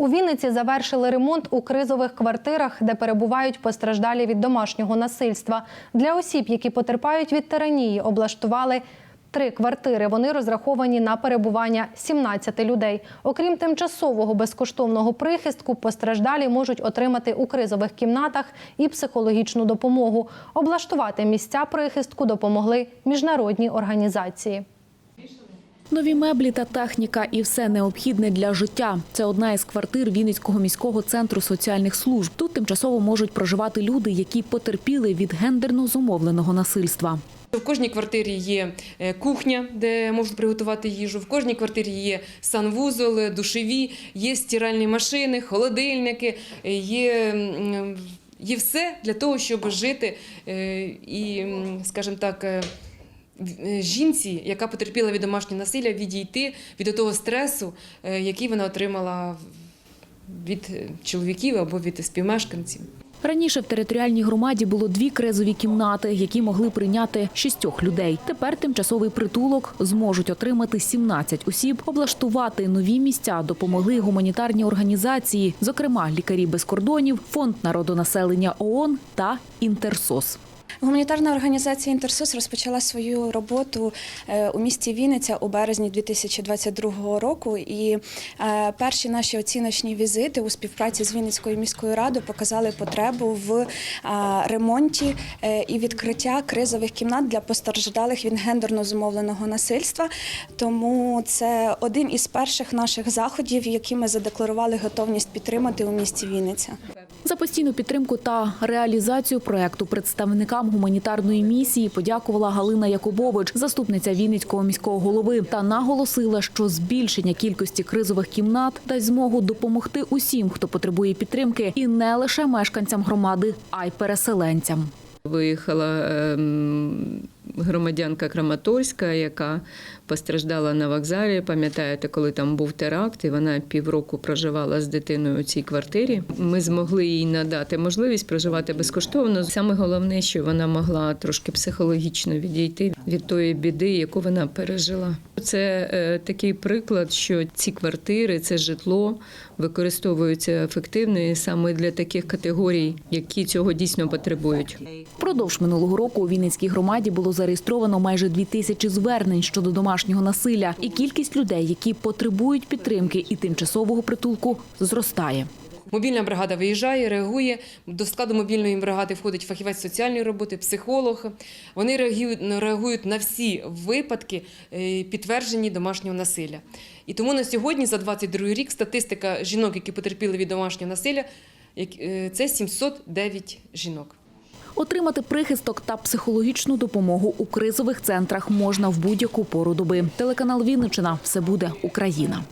У Вінниці завершили ремонт у кризових квартирах, де перебувають постраждалі від домашнього насильства. Для осіб, які потерпають від тиранії, облаштували три квартири. Вони розраховані на перебування 17 людей. Окрім тимчасового безкоштовного прихистку, постраждалі можуть отримати у кризових кімнатах і психологічну допомогу. Облаштувати місця прихистку допомогли міжнародні організації. Нові меблі та техніка і все необхідне для життя. Це одна із квартир Вінницького міського центру соціальних служб. Тут тимчасово можуть проживати люди, які потерпіли від гендерно зумовленого насильства. В кожній квартирі є е, кухня, де можуть приготувати їжу. В кожній квартирі є санвузол, душові, є стиральні машини, холодильники, е, є, є все для того, щоб жити е, і, скажімо так, жінці, яка потерпіла від домашнього насилля, відійти від того стресу, е, який вона отримала від е, чоловіків або від співмешканців. Раніше в територіальній громаді було дві кризові кімнати, які могли прийняти шістьох людей. Тепер тимчасовий притулок зможуть отримати 17 осіб. Облаштувати нові місця допомогли гуманітарні організації, зокрема лікарі без кордонів, фонд народонаселення ООН та Інтерсос. Гуманітарна організація Інтерсос розпочала свою роботу е, у місті Вінниця у березні 2022 року. І е, перші наші оціночні візити у співпраці з Вінницькою міською радою показали потребу в е, ремонті і відкриття кризових кімнат для постраждалих від гендерно зумовленого насильства. Тому це один із перших наших заходів, які ми задекларували готовність підтримати у місті Вінниця. За постійну підтримку та реалізацію проекту представникам гуманітарної місії подякувала Галина Якубович, заступниця Вінницького міського голови, та наголосила, що збільшення кількості кризових кімнат дасть змогу допомогти усім, хто потребує підтримки, і не лише мешканцям громади, а й переселенцям. Виїхала ем, громадянка Краматорська, яка постраждала на вокзалі. Пам'ятаєте, коли там був теракт, і вона півроку проживала з дитиною у цій квартирі. Ми змогли їй надати можливість проживати безкоштовно. Саме головне, що вона могла трошки психологічно відійти від тої біди, яку вона пережила. Це е, такий приклад, що ці квартири, це житло використовуються ефективно і саме для таких категорій, які цього дійсно потребують. Впродовж минулого року у Вінницькій громаді було зареєстровано майже дві тисячі звернень щодо домашнього насилля, і кількість людей, які потребують підтримки і тимчасового притулку, зростає. Мобільна бригада виїжджає, реагує. До складу мобільної бригади входить фахівець соціальної роботи, психолог. Вони реагують, на всі випадки е, підтверджені домашнього насилля. І тому на сьогодні, за 22 рік, статистика жінок, які потерпіли від домашнього насилля, е, це 709 жінок. Отримати прихисток та психологічну допомогу у кризових центрах можна в будь-яку пору доби. Телеканал Вінничина все буде Україна.